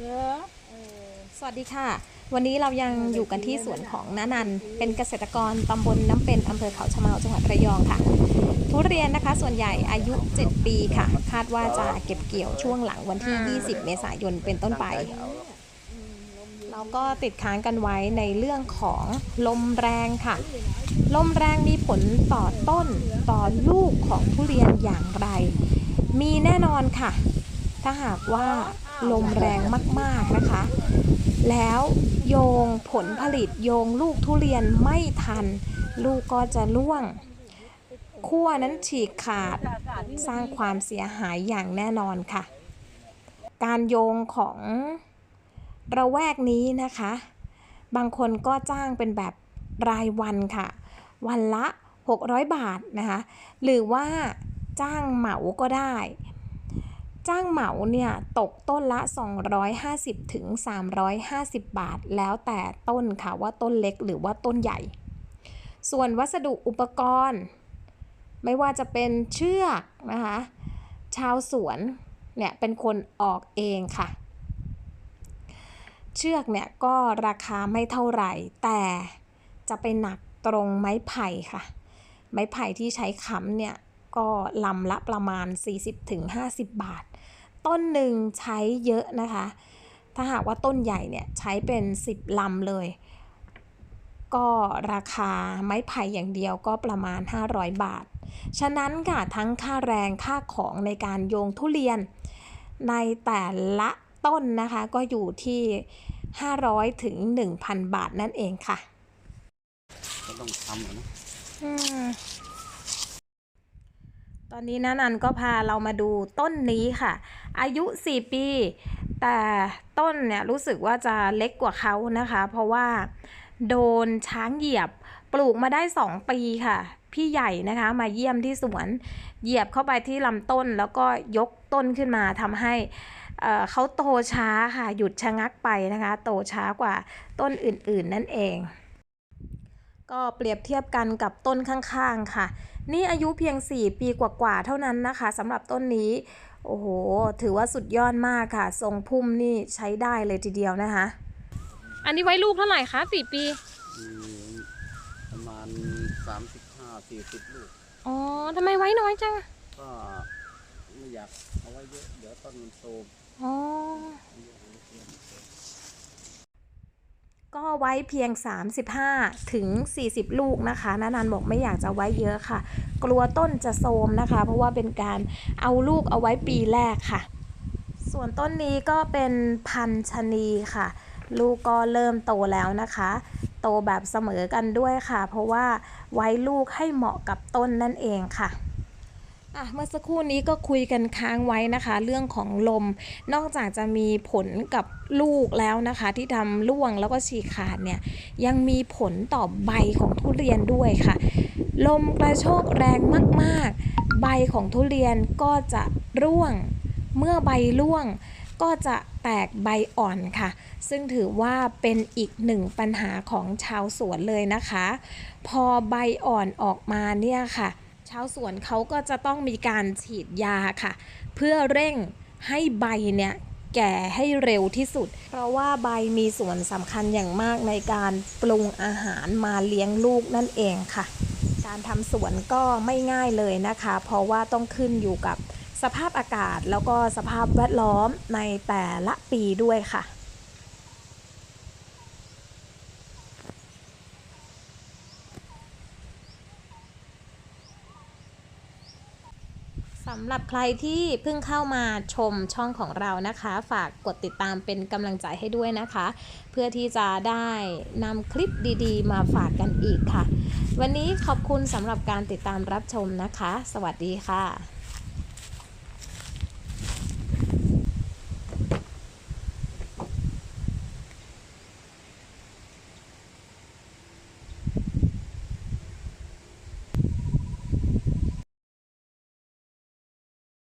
เหรอสวัสดีค่ะ วันนี้เรายังอยู่กันที่สวนของน้านัน เป็นเกษตรกรตำบลน้ำเป็นอำเภอเขาชะเมาจังหวัดระยองค่ะ ทุเรียนนะคะส่วนใหญ่อายุ 7 ปีค่ะ คาดว่าจะเก็บเกี่ยวช่วงหลังวันที่ 20 เมษายนเป็นต้นไป เราก็ติดค้างกันไว้ในเรื่องของลมแรงค่ะ ลมแรงมีผลต่อต้นต่อลูกของทุเรียนอย่างไร มีแน่นอนค่ะ ถ้าหากว่า ลมแรงมากๆนะคะ แล้วโยงผลผลิตโยงลูกทุเรียนไม่ทัน ลูกก็จะร่วงขั้วนั้นฉีกขาดสร้างความเสียหายอย่างแน่นอนค่ะ การโยงของระแวกนี้นะคะ บางคนก็จ้างเป็นแบบรายวันค่ะ วันละ 600 บาทนะคะ หรือว่าจ้างเหมาก็ได้ จ้างเหมาเนี่ยตกต้นละ 250ถึง350 บาท แล้วแต่ต้นค่ะว่าต้นเล็กหรือว่าต้นใหญ่ ส่วนวัสดุอุปกรณ์ ไม่ว่าจะเป็นเชือกนะคะชาวสวนเนี่ยเป็นคนออกเองค่ะ เชือกเนี่ยก็ราคาไม่เท่าไหร่ แต่จะไปหนักตรงไม้ไผ่ค่ะ ไม้ไผ่ที่ใช้ค้ำเนี่ยก็ลำละประมาณ 40-50 บาท ต้นหนึ่งใช้เยอะนะคะ ถ้าหากว่าต้นใหญ่เนี่ยใช้เป็น 10 ลำเลย ก็ราคาไม้ไผ่อย่างเดียวก็ประมาณ 500 บาท ฉะนั้นค่ะทั้งค่าแรงค่าของในการโยงทุเรียน ในแต่ละต้นนะคะก็อยู่ที่ 500 ถึง 1,000 บาทนั่นเองค่ะ ก็ต้องทำอะนะอืม ตอนนี้นะนันก็พาเรามาดูต้นนี้ค่ะ อายุ 4 ปี แต่ต้นเนี่ยรู้สึกว่าจะเล็กกว่าเขานะคะ เพราะว่าโดนช้างเหยียบปลูกมาได้ 2 ปีค่ะ พี่ใหญ่นะคะมาเยี่ยมที่สวนเหยียบเข้าไปที่ลำต้นแล้วก็ยกต้นขึ้นมาทำให้เเขาโตช้าค่ะ หยุดชะงักไปนะคะ โตช้ากว่าต้นอื่นๆ นั่นเอง ก็เปรียบเทียบกันกับต้นข้างๆค่ะ นี่อายุเพียง 4 ปีกว่าๆเท่านั้นนะคะสำหรับต้นนี้โอ้โห ถือว่าสุดยอดมากค่ะ ทรงพุ่มนี่ใช้ได้เลยทีเดียวนะคะ อันนี้ไว้ลูกเท่าไหร่คะ4ปีมีประมาณสามสิบห้าสี่สิบลูก อ๋อทำไมไว้น้อยจัง ก็ไม่อยากเอาไว้เยอะ เดี๋ยวต้นมันโตมอ๋อ ก็ไว้เพียง 35 ถึง 40 ลูกนะคะนานันบอกไม่อยากจะไว้เยอะค่ะ กลัวต้นจะโทรมนะคะ เพราะว่าเป็นการเอาลูกเอาไว้ปีแรกค่ะ ส่วนต้นนี้ก็เป็นพันชนีค่ะ ลูกก็เริ่มโตแล้วนะคะ โตแบบเสมอกันด้วยค่ะ เพราะว่าไว้ลูกให้เหมาะกับต้นนั่นเองค่ะ อะเมื่อสักครู่นี้ก็คุยกันค้างไว้นะคะ เรื่องของลม นอกจากจะมีผลกับลูกแล้วนะคะ ที่ทำร่วงแล้วก็ฉีกขาดเนี่ยยังมีผลต่อใบของทุเรียนด้วยค่ะ ลมกระโชกแรงมากๆ ใบของทุเรียนก็จะร่วง เมื่อใบร่วงก็จะแตกใบอ่อนค่ะ ซึ่งถือว่าเป็นอีกหนึ่งปัญหาของชาวสวนเลยนะคะ พอใบอ่อนออกมาเนี่ยค่ะ ชาวสวนเขาก็จะต้องมีการฉีดยาค่ะ เพื่อเร่งให้ใบเนี่ยแก่ให้เร็วที่สุด เพราะว่าใบมีส่วนสำคัญอย่างมากในการปรุงอาหารมาเลี้ยงลูกนั่นเองค่ะ การทำสวนก็ไม่ง่ายเลยนะคะ เพราะว่าต้องขึ้นอยู่กับสภาพอากาศแล้วก็สภาพแวดล้อมในแต่ละปีด้วยค่ะ สำหรับใครที่เพิ่งเข้ามาชมช่องของเรานะคะ ฝากกดติดตามเป็นกำลังใจให้ด้วยนะคะ เพื่อที่จะได้นำคลิปดีๆ มาฝากกันอีกค่ะ วันนี้ขอบคุณสำหรับการติดตามรับชมนะคะ สวัสดีค่ะ